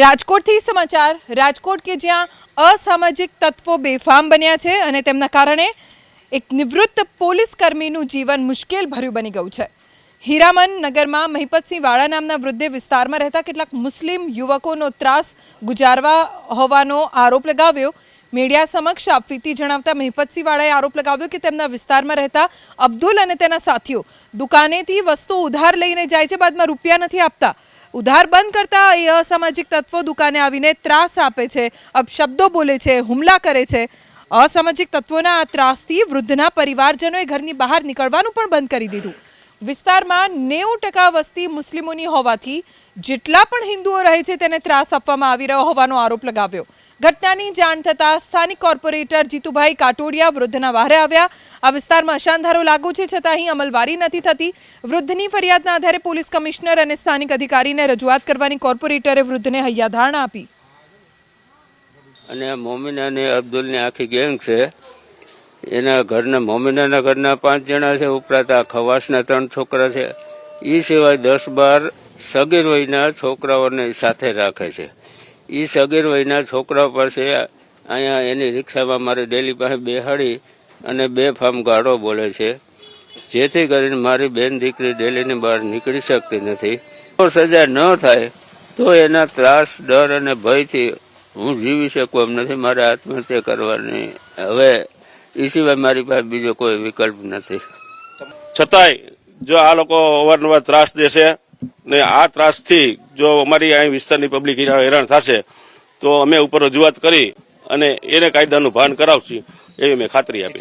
રાજકોટથી સમાચાર. રાજકોટ કે જ્યાં અસામાજિક તત્વો બેફામ બન્યા છે અને તેમના કારણે એક નિવૃત્ત પોલીસ કર્મીનું જીવન મુશ્કેલ ભર્યું બની ગયું છે. હીરામન નગરમાં મહિપતસિંહ વાળા નામના વૃદ્ધે વિસ્તારમાં રહેતા કેટલાક મુસ્લિમ યુવકોનો ત્રાસ ગુજારવા હોવાનો આરોપ લગાવ્યો. મીડિયા સમક્ષ આપવીતી જણાવતા મહિપતસિંહ વાળાએ આરોપ લગાવ્યો કે તેમના વિસ્તારમાં રહેતા અબ્દુલ અને તેના સાથીઓ દુકાનેથી વસ્તુ ઉધાર લઈને જાય છે, બાદમાં રૂપિયા નથી આપતા. ઉધાર બંધ કરતા એ અસામાજિક તત્વો દુકાને આવીને ત્રાસ આપે છે અપશબ્દો બોલે છે, હુમલા કરે છે. અસામાજિક તત્વોના આ ત્રાસથી વૃદ્ધના પરિવારજનોએ ઘરની બહાર નીકળવાનું પણ બંધ કરી દીધું. વિસ્તારમાં નેવું ટકા વસ્તી મુસ્લિમોની હોવાથી જેટલા પણ હિન્દુઓ રહે છે તેને ત્રાસ આપવામાં આવી રહ્યો હોવાનો આરોપ લગાવ્યો. ઘટનાની જાણ થતાં સ્થાનિક કોર્પોરેટર જીતુભાઈ કાટોડિયા વૃદ્ધના વારે આવ્યા. આ વિસ્તારમાં અશાંધારો લાગુ છે, છતાં અહીં અમલવારી નથી થતી. વૃદ્ધની ફરિયાદના આધારે પોલીસ કમિશનર અને સ્થાનિક અધિકારીને રજૂઆત કરવાની કોર્પોરેટરે વૃદ્ધને હૈયાધારણા આપી. અને મોમિન અને અબ્દુલની આખી ગેંગ છે એના ઘરના, મોમિનાના ઘરના પાંચ જણા છે, ઉપરાંત આ ખવાસના ત્રણ છોકરા છે. એ સિવાય દસ બાર સગીર વયના છોકરાઓને સાથે રાખે છે. એ સગીર વયના છોકરાઓ પાસે અહીંયા એની રિક્ષામાં મારી ડેલી પાસે બેહાડી અને બે ફામ ગાળો બોલે છે. જેથી કરીને મારી બેન દીકરી ડેલીની બહાર નીકળી શકતી નથી. સજા ન થાય, તો એના ત્રાસ, ડર અને ભયથી હું જીવી શકું એમ નથી. મારે આત્મહત્યા કરવાની હવે એ સિવાય મારી પાસે બીજો કોઈ વિકલ્પ નથી. છતાંય જો આ લોકો અવારનવાર ત્રાસ દેશે ને આ ત્રાસથી જો અમારી અહીં વિસ્તારની પબ્લિક હેરાન થશે, તો અમે ઉપર રજૂઆત કરી અને એને કાયદાનું ભાન કરાવશું, એવી મેં ખાતરી આપી.